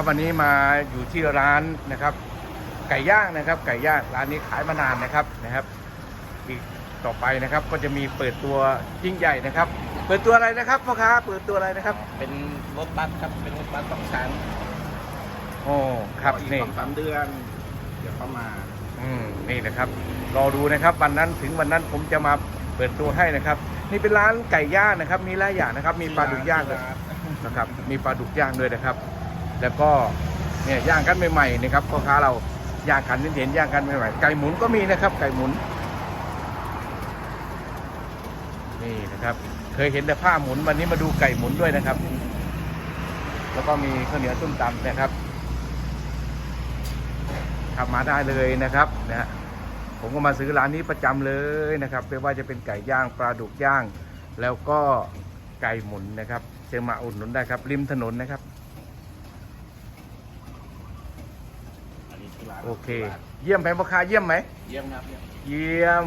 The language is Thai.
ครับวันนี้มาอยู่ที่ร้านนะครับ ไก่ย่างนะครับ ไก่ย่างร้านนี้ขายมานานนะครับนะครับ อีกต่อไปนะครับ ก็จะมีเปิดตัวยิ่งใหญ่นะครับ เปิดตัวอะไรนะครับพ่อค้าเปิดตัวอะไรนะครับ เป็นรถบัสครับเป็นรถบัสสองชั้นโอ้ครับอีกนี่สองสามเดือนเดี๋ยวเข้ามา อืมนี่นะครับรอดูนะครับ วันนั้นถึงวันนั้นผมจะมาเปิดตัวให้นะครับ นี่เป็นร้านไก่ย่างนะครับ มีหลายอย่างนะครับ มีปลาดุกย่างด้วยนะครับ มีปลาดุกย่างด้วยนะครับ แล้วก็เนี่ยย่างกันใหม่ๆนะครับพ่อค้าเราย่างกันเห็นๆย่างกันใหม่ๆไก่หมุนก็มีนะครับ ไก่หมุน นี่นะครับ เคยเห็นแต่ผ้าหมุนวันนี้มาดูไก่หมุนด้วยนะครับ แล้วก็มีข้าวเหนียวส้มตำนะครับขับมาได้เลยนะครับนะฮะผมก็มาซื้อร้านนี้ประจำเลยนะครับไม่ว่าจะเป็นไก่ย่างปลาดุกย่าง แล้วก็ไก่หมุนนะครับเจอมาอุดหนุนได้ครับ ริมถนนนะครับ อันนี้ที่ร้าน โอเค เยี่ยมไหมพ่อค้าเยี่ยมไหม เยี่ยมครับเยี่ยม เยี่ยม